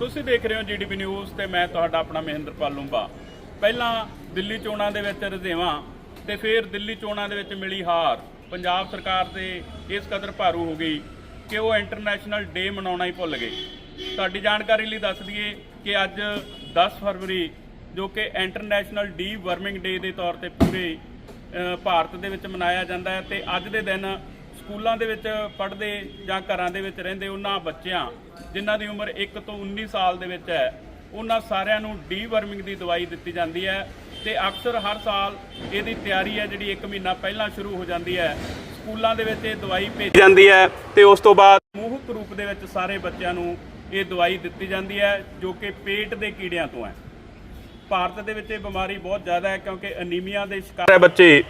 ਤੁਸੀਂ ਦੇਖ ਰਹੇ ਹੋ ਜੀਡੀਪੀ ਨਿਊਜ਼ ਤੇ ਮੈਂ ਤੁਹਾਡਾ ਆਪਣਾ ਮਹਿੰਦਰਪਾਲ ਲੂੰਬਾ। ਪਹਿਲਾਂ ਦਿੱਲੀ ਚੋਣਾਂ ਦੇ ਵਿੱਚ ਰਜ਼ੇਵਾਂ ਤੇ ਫਿਰ ਦਿੱਲੀ ਚੋਣਾਂ ਦੇ ਵਿੱਚ ਮਿਲੀ ਹਾਰ। ਪੰਜਾਬ ਸਰਕਾਰ ਦੇ ਇਸ ਕਦਰ ਭਾਰੂ ਹੋ ਗਈ ਕਿ ਉਹ ਇੰਟਰਨੈਸ਼ਨਲ ਡੇ ਮਨਾਉਣਾ ਹੀ ਭੁੱਲ ਗਏ। ਤੁਹਾਡੀ ਜਾਣਕਾਰੀ ਲਈ ਦੱਸ ਦਈਏ ਕਿ ਅੱਜ 10 ਫਰਵਰੀ, ਜੋ ਕਿ ਇੰਟਰਨੈਸ਼ਨਲ ਡੀ ਵਰਮਿੰਗ ਡੇ ਦੇ ਤੌਰ ਤੇ ਪੂਰੇ ਭਾਰਤ ਦੇ ਵਿੱਚ ਮਨਾਇਆ ਜਾਂਦਾ ਹੈ ਤੇ ਅੱਜ ਦੇ ਦਿਨ ਸਕੂਲਾਂ ਦੇ ਵਿੱਚ ਪੜ੍ਹਦੇ ਜਾਂ ਘਰਾਂ ਦੇ ਵਿੱਚ ਰਹਿੰਦੇ ਉਹਨਾਂ ਬੱਚਿਆਂ ਜਿਨ੍ਹਾਂ ਦੀ ਉਮਰ 1 ਤੋਂ 19 ਸਾਲ ਦੇ ਵਿੱਚ ਹੈ, ਉਹਨਾਂ ਸਾਰਿਆਂ ਨੂੰ ਡੀ ਵਰਮਿੰਗ ਦੀ ਦਵਾਈ ਦਿੱਤੀ ਜਾਂਦੀ ਹੈ ਤੇ ਅਕਸਰ ਹਰ ਸਾਲ ਇਹਦੀ ਤਿਆਰੀ ਹੈ ਜਿਹੜੀ 1 ਮਹੀਨਾ ਪਹਿਲਾਂ ਸ਼ੁਰੂ ਹੋ ਜਾਂਦੀ ਹੈ। ਸਕੂਲਾਂ ਦੇ ਵਿੱਚ ਇਹ ਦਵਾਈ ਭੇਜੀ ਜਾਂਦੀ ਹੈ ਤੇ ਉਸ ਤੋਂ ਬਾਅਦ ਸਮੂਹਕ ਰੂਪ ਦੇ ਵਿੱਚ ਸਾਰੇ ਬੱਚਿਆਂ ਨੂੰ ਇਹ ਦਵਾਈ ਦਿੱਤੀ ਜਾਂਦੀ ਹੈ, ਜੋ ਕਿ ਪੇਟ ਦੇ ਕੀੜਿਆਂ ਤੋਂ ਹੈ। ਭਾਰਤ ਦੇ ਵਿੱਚ ਇਹ ਬਿਮਾਰੀ ਬਹੁਤ ਜ਼ਿਆਦਾ ਹੈ ਕਿਉਂਕਿ ਅਨੀਮੀਆ ਦੇ ਸ਼ਿਕਾਰ ਹੈ ਬੱਚੇ।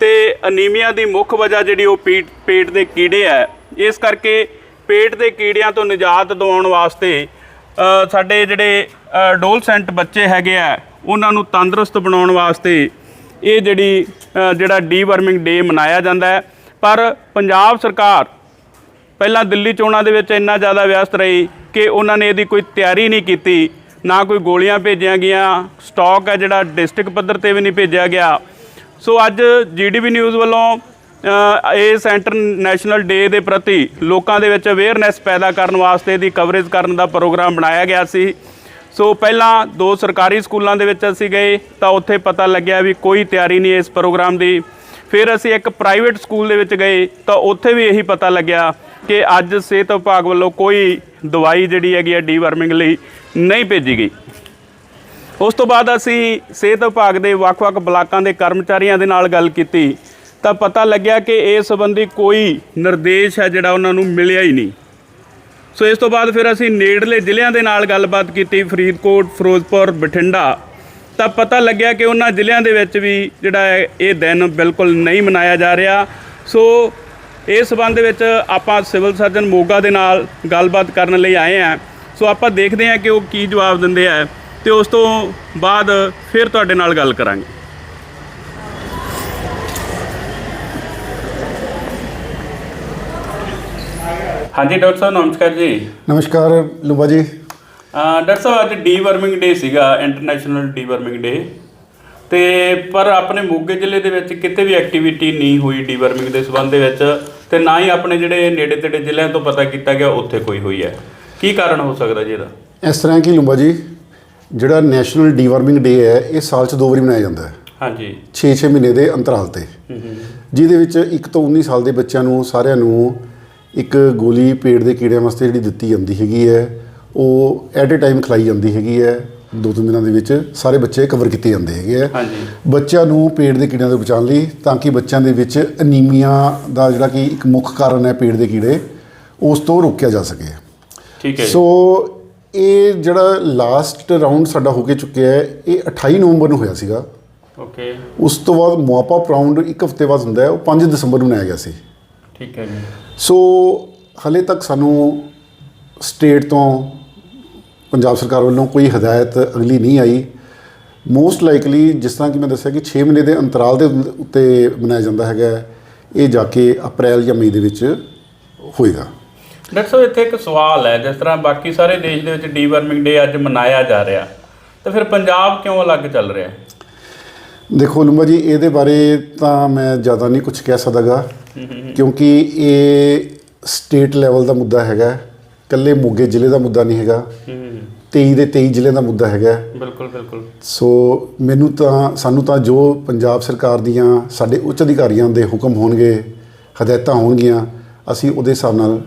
ਤੇ ਅਨੀਮੀਆ ਦੀ ਮੁੱਖ ਵਜ੍ਹਾ ਜਿਹੜੀ ਉਹ ਪੇਟ ਪੇਟ ਦੇ ਕੀੜੇ ਹੈ। ਇਸ ਕਰਕੇ ਪੇਟ ਦੇ ਕੀੜਿਆਂ ਤੋਂ ਨਿਜਾਤ ਦਿਵਾਉਣ ਵਾਸਤੇ ਸਾਡੇ ਜਿਹੜੇ ਡੋਲਸੈਂਟ ਬੱਚੇ ਹੈਗੇ ਆ ਉਹਨਾਂ ਨੂੰ ਤੰਦਰੁਸਤ ਬਣਾਉਣ ਵਾਸਤੇ ਇਹ ਜਿਹੜੀ ਅ, ਜਿਹੜਾ ਡੀਵਰਮਿੰਗ ਡੇ ਮਨਾਇਆ ਜਾਂਦਾ ਹੈ। ਪਰ ਪੰਜਾਬ ਸਰਕਾਰ ਪਹਿਲਾਂ ਦਿੱਲੀ ਚੋਣਾਂ ਦੇ ਵਿੱਚ ਇੰਨਾ ਜ਼ਿਆਦਾ ਵਿਅਸਤ ਰਹੀ ਕਿ ਉਹਨਾਂ ਨੇ ਇਹਦੀ ਕੋਈ ਤਿਆਰੀ ਨਹੀਂ ਕੀਤੀ। ਨਾ ਕੋਈ ਗੋਲੀਆਂ ਭੇਜੀਆਂ ਗਈਆਂ। ਸਟਾਕ ਹੈ ਜਿਹੜਾ ਡਿਸਟ੍ਰਿਕਟ ਪੱਧਰ ਤੇ ਵੀ ਨਹੀਂ ਭੇਜਿਆ ਗਿਆ। ਸੋ ਅੱਜ ਜੀਡੀਪੀ ਨਿਊਜ਼ ਵੱਲੋਂ ਅ, ਇਸ ਇੰਟਰਨੈਸ਼ਨਲ ਡੇ ਦੇ ਪ੍ਰਤੀ ਲੋਕਾਂ ਦੇ ਵਿੱਚ ਅਵੇਅਰਨੈਸ ਪੈਦਾ ਕਰਨ ਵਾਸਤੇ ਦੀ ਕਵਰੇਜ ਕਰਨ ਦਾ ਪ੍ਰੋਗਰਾਮ ਬਣਾਇਆ ਗਿਆ ਸੀ। ਸੋ ਪਹਿਲਾਂ ਦੋ ਸਰਕਾਰੀ ਸਕੂਲਾਂ ਦੇ ਵਿੱਚ ਅਸੀਂ ਗਏ ਤਾਂ ਉੱਥੇ ਪਤਾ ਲੱਗਿਆ ਵੀ ਕੋਈ ਤਿਆਰੀ ਨਹੀਂ ਇਸ ਪ੍ਰੋਗਰਾਮ ਦੀ। ਫਿਰ ਅਸੀਂ ਇੱਕ ਪ੍ਰਾਈਵੇਟ ਸਕੂਲ ਦੇ ਵਿੱਚ ਗਏ ਤਾਂ ਉੱਥੇ ਵੀ ਇਹੀ ਪਤਾ ਲੱਗਿਆ ਕਿ ਅੱਜ ਸਿਹਤ ਵਿਭਾਗ ਵੱਲੋਂ ਕੋਈ ਦਵਾਈ ਜਿਹੜੀ ਹੈਗੀ ਹੈ ਡੀਵਰਮਿੰਗ ਲਈ ਨਹੀਂ ਭੇਜੀ ਗਈ। ਉਸ ਤੋਂ ਬਾਅਦ ਅਸੀਂ ਸਿਹਤ ਵਿਭਾਗ ਦੇ ਵੱਖ-ਵੱਖ ਬਲਾਕਾਂ ਦੇ ਕਰਮਚਾਰੀਆਂ ਦੇ ਨਾਲ ਗੱਲ ਕੀਤੀ, ਤਾਂ ਪਤਾ ਲੱਗਿਆ ਕਿ ਇਸ ਸੰਬੰਧੀ ਕੋਈ ਨਿਰਦੇਸ਼ ਹੈ ਜਿਹੜਾ ਉਹਨਾਂ ਨੂੰ ਮਿਲਿਆ ਹੀ ਨਹੀਂ। ਸੋ ਇਸ ਤੋਂ ਬਾਅਦ ਫਿਰ ਅਸੀਂ ਨੇੜਲੇ ਜ਼ਿਲ੍ਹਿਆਂ ਦੇ ਨਾਲ ਗੱਲਬਾਤ ਕੀਤੀ, ਫਰੀਦਕੋਟ, ਫਿਰੋਜ਼ਪੁਰ, ਬਠਿੰਡਾ। ਤਾਂ ਪਤਾ ਲੱਗਿਆ ਕਿ ਉਹਨਾਂ ਜ਼ਿਲ੍ਹਿਆਂ ਦੇ ਵਿੱਚ ਵੀ ਜਿਹੜਾ ਹੈ, ਇਹ ਦਿਨ ਬਿਲਕੁਲ ਨਹੀਂ ਮਨਾਇਆ ਜਾ ਰਿਹਾ। ਸੋ ਇਸ ਸੰਬੰਧ ਵਿੱਚ ਆਪਾਂ ਸਿਵਲ ਸਰਜਨ ਮੋਗਾ ਦੇ ਨਾਲ ਗੱਲਬਾਤ ਕਰਨ ਲਈ ਆਏ ਹਾਂ। ਸੋ ਆਪਾਂ ਦੇਖਦੇ ਹਾਂ ਕਿ ਉਹ ਕੀ ਜਵਾਬ ਦਿੰਦੇ ਆ। ਤੇ ਉਸ ਤੋਂ ਬਾਅਦ ਫਿਰ ਤੁਹਾਡੇ ਨਾਲ ਗੱਲ ਕਰਾਂਗੇ। ਹਾਂਜੀ ਡਾਕਟਰ ਸਾਹਿਬ ਨਮਸਕਾਰ ਜੀ। ਨਮਸਕਾਰ ਲੁਬਾ ਜੀ। ਡਾਕਟਰ ਸਾਹਿਬ ਅੱਜ ਡੀਵਰਮਿੰਗ ਡੇ ਸੀਗਾ ਇੰਟਰਨੈਸ਼ਨਲ ਡੀਵਰਮਿੰਗ ਡੇ। ਤੇ ਪਰ ਆਪਣੇ ਮੋਗੇ ਜ਼ਿਲ੍ਹੇ ਦੇ ਵਿੱਚ ਕਿਤੇ ਵੀ ਐਕਟੀਵਿਟੀ ਨਹੀਂ ਹੋਈ ਡੀਵਰਮਿੰਗ ਦੇ ਸਬੰਧ ਦੇ ਵਿੱਚ ਤੇ ਨਾ ਹੀ ਆਪਣੇ ਜਿਹੜੇ ਨੇੜੇ ਤੇੜੇ ਜ਼ਿਲ੍ਹਿਆਂ ਤੋਂ ਪਤਾ ਕੀਤਾ ਗਿਆ ਉੱਥੇ ਕੋਈ ਹੋਈ ਹੈ। ਕੀ ਕਾਰਨ ਹੋ ਸਕਦਾ ਜੀ ਇਹਦਾ? ਇਸ ਤਰ੍ਹਾਂ ਕਿ ਲੁਬਾ ਜੀ ਜਿਹੜਾ ਨੈਸ਼ਨਲ ਡੀਵਾਰਮਿੰਗ ਡੇ ਹੈ ਇਹ ਸਾਲ 'ਚ ਦੋ ਵਾਰੀ ਮਨਾਇਆ ਜਾਂਦਾ ਹੈ। ਹਾਂਜੀ। 6-6 ਮਹੀਨੇ ਦੇ ਅੰਤਰਾਲ ਤੇ। ਜਿਹਦੇ ਵਿੱਚ 1 ਤੋਂ 19 ਸਾਲ ਦੇ ਬੱਚਿਆਂ ਨੂੰ ਸਾਰਿਆਂ ਨੂੰ ਇੱਕ ਗੋਲੀ ਪੇਟ ਦੇ ਕੀੜਿਆਂ ਵਾਸਤੇ ਜਿਹੜੀ ਦਿੱਤੀ ਜਾਂਦੀ ਹੈਗੀ ਹੈ ਉਹ ਐਟ ਅ ਟਾਈਮ ਖਿਲਾਈ ਜਾਂਦੀ ਹੈਗੀ ਹੈ। ਦੋ ਤਿੰਨ ਦਿਨਾਂ ਦੇ ਵਿੱਚ ਸਾਰੇ ਬੱਚੇ ਕਵਰ ਕੀਤੇ ਜਾਂਦੇ ਹੈਗੇ ਆ ਬੱਚਿਆਂ ਨੂੰ ਪੇਟ ਦੇ ਕੀੜਿਆਂ ਤੋਂ ਬਚਾਉਣ ਲਈ ਤਾਂ ਕਿ ਬੱਚਿਆਂ ਦੇ ਵਿੱਚ ਅਨੀਮੀਆ ਦਾ ਜਿਹੜਾ ਕਿ ਇੱਕ ਮੁੱਖ ਕਾਰਨ ਹੈ ਪੇਟ ਦੇ ਕੀੜੇ ਉਸ ਤੋਂ ਰੋਕਿਆ ਜਾ ਸਕੇ। ਠੀਕ ਹੈ। ਸੋ ਇਹ ਜਿਹੜਾ ਲਾਸਟ ਰਾਉਂਡ ਸਾਡਾ ਹੋ ਕੇ ਚੁੱਕਿਆ ਹੈ ਇਹ 28 ਨਵੰਬਰ ਨੂੰ ਹੋਇਆ ਸੀਗਾ। ਓਕੇ ਉਸ ਤੋਂ ਬਾਅਦ ਮੁਆਪਾ ਰਾਉਂਡ ਇੱਕ ਹਫ਼ਤੇ ਬਾਅਦ ਹੁੰਦਾ ਹੈ ਉਹ 5 ਦਸੰਬਰ ਨੂੰ ਮਨਾਇਆ ਗਿਆ ਸੀ। ਠੀਕ ਹੈ ਜੀ। ਸੋ ਹਲੇ ਤੱਕ ਸਾਨੂੰ ਸਟੇਟ ਤੋਂ ਪੰਜਾਬ ਸਰਕਾਰ ਵੱਲੋਂ ਕੋਈ ਹਦਾਇਤ ਅਗਲੀ ਨਹੀਂ ਆਈ। ਮੋਸਟ ਲਾਈਕਲੀ ਜਿਸ ਤਰ੍ਹਾਂ ਕਿ ਮੈਂ ਦੱਸਿਆ ਕਿ 6 ਮਹੀਨੇ ਦੇ ਅੰਤਰਾਲ ਦੇ ਉੱਤੇ ਮਨਾਇਆ ਜਾਂਦਾ ਹੈਗਾ ਇਹ ਜਾ ਕੇ ਅਪ੍ਰੈਲ ਜਾਂ ਮਈ ਦੇ ਵਿੱਚ ਹੋਏਗਾ। ਡਾਕਟਰ ਸਾਹਿਬ ਇੱਥੇ ਇੱਕ ਸਵਾਲ ਹੈ ਜਿਸ ਤਰ੍ਹਾਂ ਬਾਕੀ ਸਾਰੇ ਦੇਸ਼ ਦੇ ਵਿੱਚ ਡੀਵਰਮਿੰਗ ਡੇ ਅੱਜ ਮਨਾਇਆ ਜਾ ਰਿਹਾ ਤਾਂ ਫਿਰ ਪੰਜਾਬ ਕਿਉਂ ਅਲੱਗ ਚੱਲ ਰਿਹਾ? ਦੇਖੋ ਲੁੰਬਾ ਜੀ ਇਹਦੇ ਬਾਰੇ ਤਾਂ ਮੈਂ ਜ਼ਿਆਦਾ ਨਹੀਂ ਕੁਝ ਕਹਿ ਸਕਦਾਗਾ ਕਿਉਂਕਿ ਇਹ ਸਟੇਟ ਲੈਵਲ ਦਾ ਮੁੱਦਾ ਹੈਗਾ ਇਕੱਲੇ ਮੋਗੇ ਜ਼ਿਲ੍ਹੇ ਦਾ ਮੁੱਦਾ ਨਹੀਂ ਹੈਗਾ ਹੂੰ 23 ਦੇ 23 ਜ਼ਿਲ੍ਹਿਆਂ ਦਾ ਮੁੱਦਾ ਹੈਗਾ। ਬਿਲਕੁਲ ਬਿਲਕੁਲ। ਸੋ ਮੈਨੂੰ ਤਾਂ ਸਾਨੂੰ ਤਾਂ ਜੋ ਪੰਜਾਬ ਸਰਕਾਰ ਦੀਆਂ ਸਾਡੇ ਉੱਚ ਅਧਿਕਾਰੀਆਂ ਦੇ ਹੁਕਮ ਹੋਣਗੇ ਹਦਾਇਤਾਂ ਹੋਣਗੀਆਂ ਅਸੀਂ ਉਹਦੇ ਹਿਸਾਬ ਨਾਲ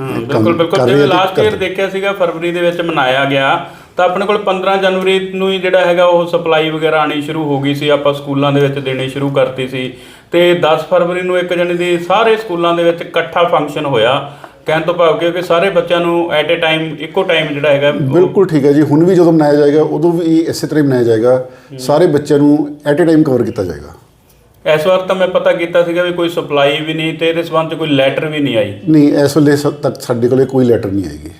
ਬਿਲਕੁਲ ਬਿਲਕੁਲ। ਰਹੇ ਜਿਵੇਂ ਹਾਂ ਲਾਸਟ ਈਅਰ। ਦੇਖਿਆ ਸੀਗਾ ਫਰਵਰੀ ਦੇ ਵਿੱਚ ਮਨਾਇਆ ਗਿਆ। ਤਾਂ ਆਪਣੇ ਕੋਲ 15 ਜਨਵਰੀ ਨੂੰ ਹੀ ਜਿਹੜਾ ਹੈਗਾ ਉਹ ਸਪਲਾਈ ਵਗੈਰਾ ਆਣੀ ਸ਼ੁਰੂ ਹੋ ਗਈ ਸੀ। ਆਪਾਂ ਸਕੂਲਾਂ ਦੇ ਵਿੱਚ ਦੇਣੀ ਸ਼ੁਰੂ ਕਰਤੀ ਸੀ। ਤੇ 10 ਫਰਵਰੀ ਨੂੰ ਇੱਕ ਜਣੇ ਦੀ ਸਾਰੇ ਸਕੂਲਾਂ ਦੇ ਵਿੱਚ ਇਕੱਠਾ ਫੰਕਸ਼ਨ ਹੋਇਆ। ਕਹਿਣ ਤੋਂ ਭਾਵ ਕਿ ਸਾਰੇ ਬੱਚਿਆਂ ਨੂੰ ਐਟ ਅ ਟਾਈਮ ਇੱਕੋ ਟਾਈਮ ਜਿਹੜਾ ਹੈਗਾ ਬਿਲਕੁਲ ਠੀਕ ਹੈ ਜੀ। ਹੁਣ ਵੀ ਜਦੋਂ ਮਨਾਇਆ ਜਾਏਗਾ ਉਦੋਂ ਵੀ ਇਸੇ ਤਰ੍ਹਾਂ ਹੀ ਮਨਾਇਆ ਜਾਏਗਾ। ਸਾਰੇ ਬੱਚਿਆਂ ਨੂੰ ਐਟ ਅ ਟਾਈਮ ਕਵਰ ਕੀਤਾ ਜਾਏਗਾ। ਇਸ ਵਾਰ ਤਾਂ ਮੈਂ ਪਤਾ ਕੀਤਾ ਸੀਗਾ ਵੀ ਕੋਈ ਸਪਲਾਈ ਵੀ ਨਹੀਂ ਤੇ ਇਹਦੇ ਸੰਬੰਧ 'ਚ ਕੋਈ ਲੈਟਰ ਵੀ ਨਹੀਂ ਆਈ। ਨਹੀਂ ਇਸ ਵੇਲੇ ਸ- ਤੱਕ ਸਾਡੇ ਕੋਲੇ ਕੋਈ ਲੈਟਰ ਨਹੀਂ ਆਏਗੀ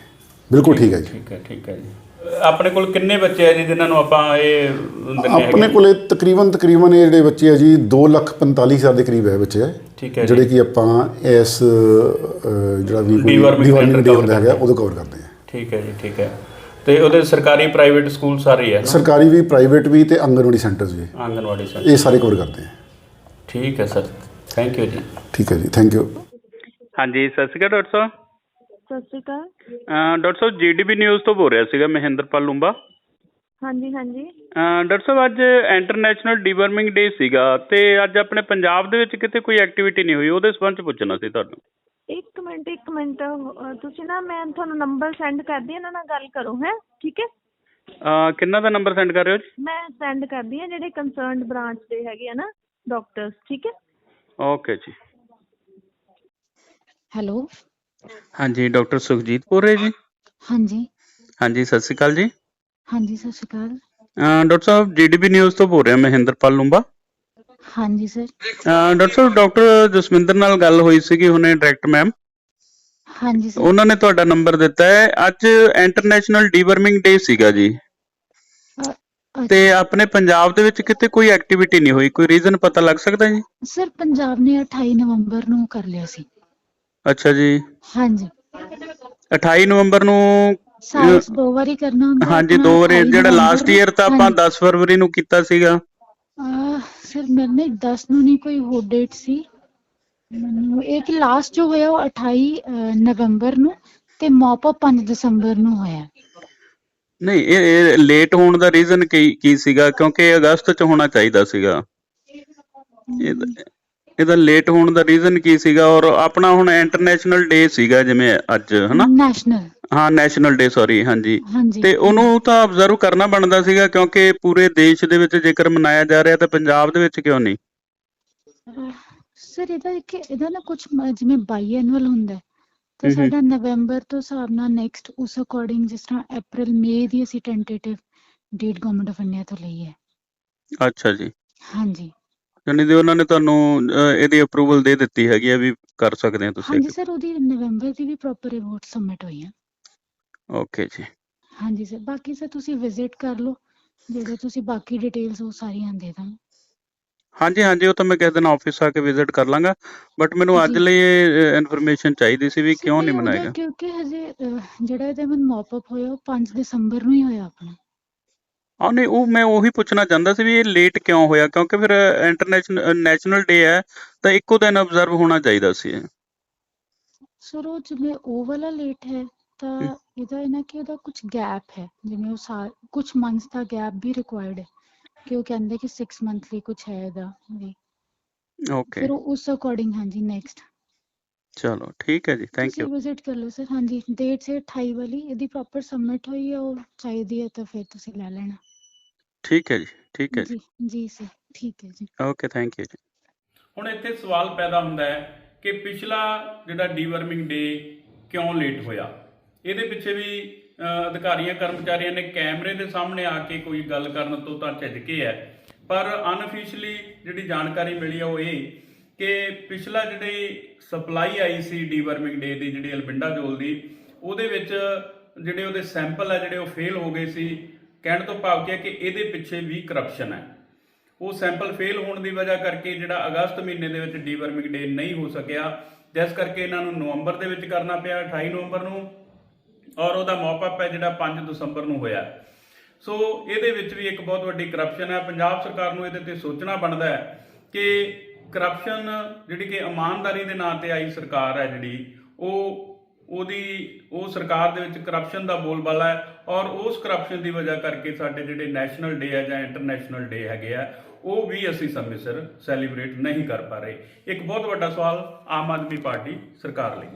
ਬਿਲਕੁਲ ਠੀਕ ਹੈ ਜੀ। ਠੀਕ ਹੈ ਠੀਕ ਹੈ ਜੀ। ਆਪਣੇ ਕੋਲ ਕਿੰਨੇ ਬੱਚੇ ਆ ਜੀ ਜਿਨ੍ਹਾਂ ਨੂੰ ਆਪਾਂ ਇਹ ਦਿੰਦੇ ਆਪਣੇ ਕੋਲੇ ਤਕਰੀਬਨ ਤਕਰੀਬਨ ਇਹ ਜਿਹੜੇ ਬੱਚੇ ਆ ਜੀ 2,45,000 ਦੇ ਕਰੀਬ ਹੈ ਬੱਚੇ। ਠੀਕ ਹੈ ਜੀ। ਜਿਹੜੇ ਕਿ ਆਪਾਂ ਇਸ ਅ, ਜਿਹੜਾ ਵੀ Deworming center cover ਹੁੰਦਾ ਹੈਗਾ ਉਦੋਂ ਕਵਰ ਕਰਦੇ ਹਾਂ ਠੀਕ ਹੈ ਜੀ ਠੀਕ ਹੈ। ਤੇ ਉਹਦੇ ਸਰਕਾਰੀ ਪ੍ਰਾਈਵੇਟ ਸਕੂਲ ਸਾਰੇ ਹੀ ਹੈ ਨਾ? ਸਰਕਾਰੀ ਵੀ ਪ੍ਰਾਈਵੇਟ ਵੀ ਤੇ ਆਂਗਨਵਾੜੀ ਸੈਂਟਰਸ ਵੀ। ਆਂਗਨਵਾੜੀ ਸਰ ਇਹ ਸਾਰੇ ਕਵਰ ਕਰਦੇ ਹਾਂ ਠੀਕ ਹੈ ਸਰ। ਥੈਂਕ ਯੂ ਜੀ। ਠੀਕ ਹੈ ਜੀ। ਥੈਂਕ ਯੂ ਹਾਂਜੀ ਸਤਿ ਸ਼੍ਰੀ ਅਕਾਲ ਡਾਕਟਰ ਸਾਹਿਬ। ਸਤਿ ਸ਼੍ਰੀ ਅਕਾਲ। ਅਹ ਡਾਕਟਰ ਸਾਹਿਬ ਜੀਡੀਬੀ ਨਿਊਜ਼ ਤੋਂ ਬੋਲ ਰਿਹਾ ਸੀਗਾ ਮਹਿੰਦਰਪਾਲ ਲੂੰਬਾ। ਹਾਂਜੀ ਹਾਂਜੀ। ਅਹ ਡਾਕਟਰ ਸਾਹਿਬ ਅੱਜ ਇੰਟਰਨੈਸ਼ਨਲ ਡੀਵਰਮਿੰਗ ਡੇ ਸੀਗਾ ਤੇ ਅੱਜ ਆਪਣੇ ਪੰਜਾਬ ਦੇ ਵਿੱਚ ਕਿਤੇ ਕੋਈ ਐਕਟੀਵਿਟੀ ਨਹੀਂ ਹੋਈ ਉਹਦੇ ਸੰਬੰਧ ਚ ਪੁੱਛਣਾ ਸੀ ਤੁਹਾਨੂੰ। ਇੱਕ ਮਿੰਟ ਇੱਕ ਮਿੰਟ। ਅਹ ਤੁਸੀਂ ਨਾ ਮੈਂ ਤੁਹਾਨੂੰ ਨੰਬਰ ਸੈਂਡ ਕਰਦੀ ਹਾਂ ਇਹਨਾਂ ਨਾਲ ਗੱਲ ਕਰੋ ਹੈ? ਠੀਕ ਹੈ? ਅਹ ਕਿੰਨਾ ਦਾ ਨੰਬਰ ਸੈਂਡ ਕਰ ਰਹੇ ਹੋ ਜੀ? ਮੈਂ ਸੈਂਡ ਕਰਦੀ ਹਾਂ ਜਿਹੜੇ ਕੰਸਰਨਡ ਬ੍ਰਾਂਚ ਦੇ ਹੈਗੇ ਆ ਨਾ। ਡਾਕਟਰਸ ਠੀਕ ਹੈ? ਓਕੇ ਜੀ। ਹੈਲੋ। ਹਾਂਜੀ ਡਾਕਟਰ ਸੁਖਜੀਤ ਬੋਲ ਰਹੇ ਜੀ? ਹਾਂਜੀ। ਹਾਂਜੀ ਸਤਿ ਸ਼੍ਰੀ ਅਕਾਲ ਜੀ। ਹਾਂਜੀ ਸਤਿ ਸ਼੍ਰੀ ਅਕਾਲ। ਅਹ ਡਾਕਟਰ ਸਾਹਿਬ ਜੀਡੀਬੀ ਨਿਊਜ਼ ਤੋਂ ਬੋਲ ਰਿਹਾ ਮਹਿੰਦਰਪਾਲ ਲੂੰਬਾ। ਹਾਂਜੀ ਸਰ। ਅਹ ਡਾਕਟਰ ਸਾਹਿਬ ਡਾਕਟਰ ਜਸਵਿੰਦਰ ਨਾਲ ਗੱਲ ਹੋਈ ਸੀਗੀ ਹੁਣੇ ਡਾਇਰੈਕਟ ਮੈਮ ਹਾਂਜੀ ਸਰ। ਉਹਨਾਂ ਨੇ ਤੁਹਾਡਾ ਨੰਬਰ ਦਿੱਤਾ ਹੈ। ਅੱਜ ਇੰਟਰਨੈਸ਼ਨਲ ਡੀਵਰਮਿੰਗ ਡੇ ਸੀਗਾ ਜੀ। ਤੇ ਆਪਣੇ ਪੰਜਾਬ ਦੇ ਵਿੱਚ ਕਿਤੇ ਕੋਈ ਐਕਟੀਵਿਟੀ ਨਹੀਂ ਹੋਈ? ਕੋਈ ਰੀਜ਼ਨ ਪਤਾ ਲੱਗ ਸਕਦਾ ਜੀ? ਸਰ ਪੰਜਾਬ ਨੇ 28 ਨਵੰਬਰ ਨੂੰ ਕਰ ਲਿਆ ਸੀ। ਅੱਛਾ ਜੀ। ਹਾਂਜੀ। 28 ਨਵੰਬਰ ਨੂੰ ਸਾਲ ਦੋ ਵਾਰੀ ਕਰਨਾ ਹੁੰਦਾ ਹਾਂਜੀ ਆਪਣਾ ਦੋ ਵਾਰੀ 28 ਜਿਹੜਾ ਲਾਸਟ ਨਵੰਬਰ ਈਅਰ ਤਾਂ ਆਪਾਂ ਹਾਂਜੀ। 10 ਫਰਵਰੀ ਨੂੰ ਕੀਤਾ ਸੀਗਾ। ਅਹ, ਸਰ ਮੇਰੇ ਨੇ 10 ਨੂੰ ਨਹੀਂ ਕੋਈ ਹੋਰ ਡੇਟ ਸੀ। ਮੈਨੂੰ ਇਹ ਕਿ ਲਾਸਟ ਜੋ ਹੋਇਆ ਉਹ 28 ਅ, ਨਵੰਬਰ ਨੂੰ ਤੇ ਮੌਪ 5 ਦਸੰਬਰ ਨੂੰ ਹੋਇਆ। ਨਹੀਂ ਇਹ ਲੇਟ ਹੋਣ ਦਾ ਰੀਜ਼ਨ ਕੀ ਕੀ ਸੀਗਾ? ਕਿਉਂਕਿ ਇਹ ਅਗਸਤ ਚ ਹੋਣਾ ਚਾਹੀਦਾ ਸੀਗਾ। ਇਹਦਾ- ਇਹਦਾ ਲੇਟ ਹੋਣ ਦਾ ਰੀਜ਼ਨ ਕੀ ਸੀਗਾ? ਔਰ ਆਪਣਾ ਹੁਣ ਇੰਟਰਨੈਸ਼ਨਲ ਡੇ ਸੀਗਾ ਜਿਵੇਂ ਅੱਜ ਹਨਾ? ਨੈਸ਼ਨਲ ਹਾਂ ਨੈਸ਼ਨਲ ਡੇ ਸੌਰੀ ਹਾਂਜੀ। ਹਾਂਜੀ। ਤੇ ਉਹਨੂੰ ਤਾਂ ਆਬਜ਼ਰਵ ਕਰਨਾ ਬਣਦਾ ਸੀਗਾ ਕਿਉਂਕਿ ਪੂਰੇ ਦੇਸ਼ ਦੇ ਵਿੱਚ ਜੇਕਰ ਮਨਾਇਆ ਜਾ ਰਿਹਾ ਤਾਂ ਪੰਜਾਬ ਦੇ ਵਿੱਚ ਕਿਉਂ ਨਹੀਂ? ਸਰ ਇਹਦਾ ਇੱਕ ਇਹਦਾ ਨਾ ਕੁਝ ਜਿਵੇਂ ਬਾਈ ਐਨੂਅਲ ਹੁੰਦਾ ਹੈ, ਤਾਂ। ਸਾਡਾ ਨਵੰਬਰ ਤੋਂ ਹਿਸਾਬ ਨਾਲ ਨੈਕਸਟ ਉਸ ਅਕੋਰਡਿੰਗ ਜਿਸ ਤਰ੍ਹਾਂ April May ਦੀ ਅਸੀਂ tentative date government of India ਤੋਂ ਲਈ ਹੈ। ਅੱਛਾ ਜੀ। ਹਾਂਜੀ। ਯਾਨੀ ਕਿ ਉਹਨਾਂ ਨੇ ਤੁਹਾਨੂੰ ਇਹਦੀ ਅਪਰੂਵਲ ਦੇ ਦਿੱਤੀ ਹੈਗੀ ਆ ਵੀ ਕਰ ਸਕਦੇ ਆ ਤੁਸੀਂ ਹਾਂਜੀ ਸਰ ਉਹਦੀ ਨਵੰਬਰ ਦੀ ਵੀ ਪ੍ਰੋਪਰ ਰਿਪੋਰਟ ਸਬਮਿਟ ਹੋਈ ਹੈ ਓਕੇ ਜੀ। ਹਾਂਜੀ ਸਰ ਬਾਕੀ ਸਰ ਤੁਸੀਂ ਵਿਜ਼ਿਟ ਕਰ ਲਓ ਜਿਹੜੇ ਤੁਸੀਂ ਬਾਕੀ ਡਿਟੇਲਸ ਉਹ ਸਾਰੀਆਂ ਦੇ ਦਾਂ ਹਾਂਜੀ ਹਾਂਜੀ ਉਹ ਤਾਂ ਮੈਂ ਕਿਸੇ ਦਿਨ ਆਫਿਸ ਆ ਕੇ ਵਿਜ਼ਿਟ ਕਰ ਲਾਂਗਾ ਬਟ ਮੈਨੂੰ ਅੱਜ ਜੀ। ਲਈ ਇਹ ਇਨਫੋਰਮੇਸ਼ਨ ਚਾਹੀਦੀ ਸੀ ਵੀ ਕਿਉਂ ਨਹੀਂ ਮਨਾਏਗਾ ਕਿਉਂਕਿ ਹਜੇ ਜਿਹੜਾ ਇਹਦਾ ਮਨ ਮੌਪ ਅਪ ਹੋਇਆ ਉਹ 5 ਦਸੰਬਰ ਨੂੰ ਹੀ ਹੋਇਆ ਆਪਣਾ ਆ ਨਹੀਂ ਉਹ ਮੈਂ ਉਹੀ ਪੁੱਛਣਾ ਚਾਹੁੰਦਾ ਸੀ ਵੀ ਇਹ ਲੇਟ ਕਿਉਂ ਹੋਇਆ ਕਿਉਂਕਿ ਫਿਰ ਇੰਟਰਨੈਸ਼ਨਲ ਨੈਸ਼ਨਲ ਡੇ ਹੈ ਤਾਂ ਇੱਕੋ ਦਿਨ ਅਬਜ਼ਰਵ ਹੋਣਾ ਚਾਹੀਦਾ ਸੀ ਇਹ। ਸਰ ਉਹ ਜਿਵੇਂ ਉਹ ਵਾਲਾ ਲੇਟ ਹੈ ਤਾਂ। ਇਹਦਾ ਇਹ ਨਾ ਕਿ ਉਹਦਾ ਕੁਝ ਗੈਪ ਹੈ ਜਿਵੇਂ ਉਹ ਸਾਲ ਕੁਝ ਮੰਥਸ ਦਾ ਗੈਪ ਵੀ ਰਿਕੁਆਇਰਡ ਹੈ ਕਿ ਉਹ ਕਹਿੰਦੇ ਕਿ 6 ਮੰਥਲੀ ਕੁਝ ਹੈ ਇਹਦਾ ਵੀ। ਓਕੇ ਫਿਰ ਉਹ ਉਸ ਅਕੋਰਡਿੰਗ ਹਾਂਜੀ ਨੈਕਸਟ ਚਲੋ ਠੀਕ ਹੈ ਜੀ ਥੈਂਕ ਤੁਸੀਂ ਯੂ ਵਿਜ਼ਿਟ ਕਰ ਲਓ ਸਰ ਹਾਂਜੀ ਡੇਟ ਸੇ 28 ਵਾਲੀ ਇਹਦੀ ਪ੍ਰੋਪਰ ਸਬਮਿਟ ਹੋਈ ਹੈ ਉਹ ਚਾਹੀਦੀ ਹੈ ਤਾਂ ਫਿਰ ਤੁਸੀਂ ਲੈ ਲੈਣਾ। ਠੀਕ ਹੈ ਜੀ ਠੀਕ ਹੈ ਜੀ। ਜੀ ਜੀ ਸਰ ਠੀਕ ਹੈ ਜੀ। ਓਕੇ ਥੈਂਕ ਯੂ ਜੀ। ਹੁਣ ਇੱਥੇ ਸਵਾਲ ਪੈਦਾ ਹੁੰਦਾ ਹੈ ਕਿ ਪਿਛਲਾ ਜਿਹੜਾ ਡੀਵਰਮਿੰਗ ਡੇ ਕਿਉਂ ਲੇਟ ਹੋਇਆ? ਇਹਦੇ ਪਿੱਛੇ ਵੀ ਅਧਿਕਾਰੀਆਂ, ਕਰਮਚਾਰੀਆਂ ਨੇ ਕੈਮਰੇ ਦੇ ਸਾਹਮਣੇ ਆ ਕੇ ਕੋਈ ਗੱਲ ਕਰਨ ਤੋਂ ਤਾਂ ਝਿਜਕੇ ਹੈ। ਪਰ ਅਨਅਫੀਸ਼ੀਅਲੀ ਜਿਹੜੀ ਜਾਣਕਾਰੀ ਮਿਲੀ ਆ ਉਹ ਇਹ ਕਿ ਪਿਛਲਾ ਜਿਹੜੀ ਸਪਲਾਈ ਆਈ ਸੀ ਡੀਵਰਮਿੰਗ ਡੇ ਦੀ, ਜਿਹੜੀ ਅਲਬਿੰਡਾ ਜੋਲ ਦੀ, ਉਹਦੇ ਵਿੱਚ ਜਿਹੜੇ ਉਹਦੇ ਸੈਂਪਲ ਆ, ਜਿਹੜੇ ਉਹ ਫੇਲ ਹੋ ਗਏ ਸੀ। ਕਹਿਣ ਤੋਂ ਭਾਵ ਕਿ ਇਹਦੇ ਪਿੱਛੇ ਵੀ ਕਰਪਸ਼ਨ ਹੈ। ਉਹ ਸੈਂਪਲ ਫੇਲ ਹੋਣ ਦੀ ਵਜ੍ਹਾ ਕਰਕੇ ਜਿਹੜਾ ਅਗਸਤ ਮਹੀਨੇ ਦੇ ਵਿੱਚ ਡੀਵਰਮਿੰਗ ਡੇ ਨਹੀਂ ਹੋ ਸਕਿਆ, ਜਿਸ ਕਰਕੇ ਇਹਨਾਂ ਨੂੰ ਨਵੰਬਰ ਦੇ ਵਿੱਚ ਕਰਨਾ ਪਿਆ 28 ਨਵੰਬਰ ਨੂੰ। ਔਰ ਉਹਦਾ ਮੌਪਅਪ ਹੈ ਜਿਹੜਾ 5 ਦਸੰਬਰ ਨੂੰ ਹੋਇਆ। ਸੋ ਇਹਦੇ ਵਿੱਚ ਵੀ ਇੱਕ ਬਹੁਤ ਵੱਡੀ ਕਰਪਸ਼ਨ ਹੈ। ਪੰਜਾਬ ਸਰਕਾਰ ਨੂੰ ਇਹਦੇ ਤੇ ਸੋਚਣਾ ਬਣਦਾ ਹੈ ਕਿ ਕਰਪਸ਼ਨ ਜਿਹੜੀ ਕਿ ਇਮਾਨਦਾਰੀ ਦੇ ਨਾਂ ਤੇ ਆਈ ਸਰਕਾਰ ਹੈ ਜਿਹੜੀ, ਉਹ ਉਹਦੀ, ਉਹ ਸਰਕਾਰ ਦੇ ਵਿੱਚ ਕਰਪਸ਼ਨ ਦਾ ਬੋਲਬਾਲਾ ਹੈ ਔਰ ਉਸ ਕਰਪਸ਼ਨ ਦੀ ਵਜ੍ਹਾ ਕਰਕੇ ਸਾਡੇ ਜਿਹੜੇ ਨੈਸ਼ਨਲ ਡੇ ਹੈ ਜਾਂ ਇੰਟਰਨੈਸ਼ਨਲ ਡੇ ਹੈਗੇ ਆ, ਉਹ ਵੀ ਅਸੀਂ ਸਮੇਂ ਸਿਰ ਸੈਲੀਬ੍ਰੇਟ ਨਹੀਂ ਕਰ ਪਾ ਰਹੇ। ਇੱਕ ਬਹੁਤ ਵੱਡਾ ਸਵਾਲ ਆਮ ਆਦਮੀ ਪਾਰਟੀ ਸਰਕਾਰ ਲਈ।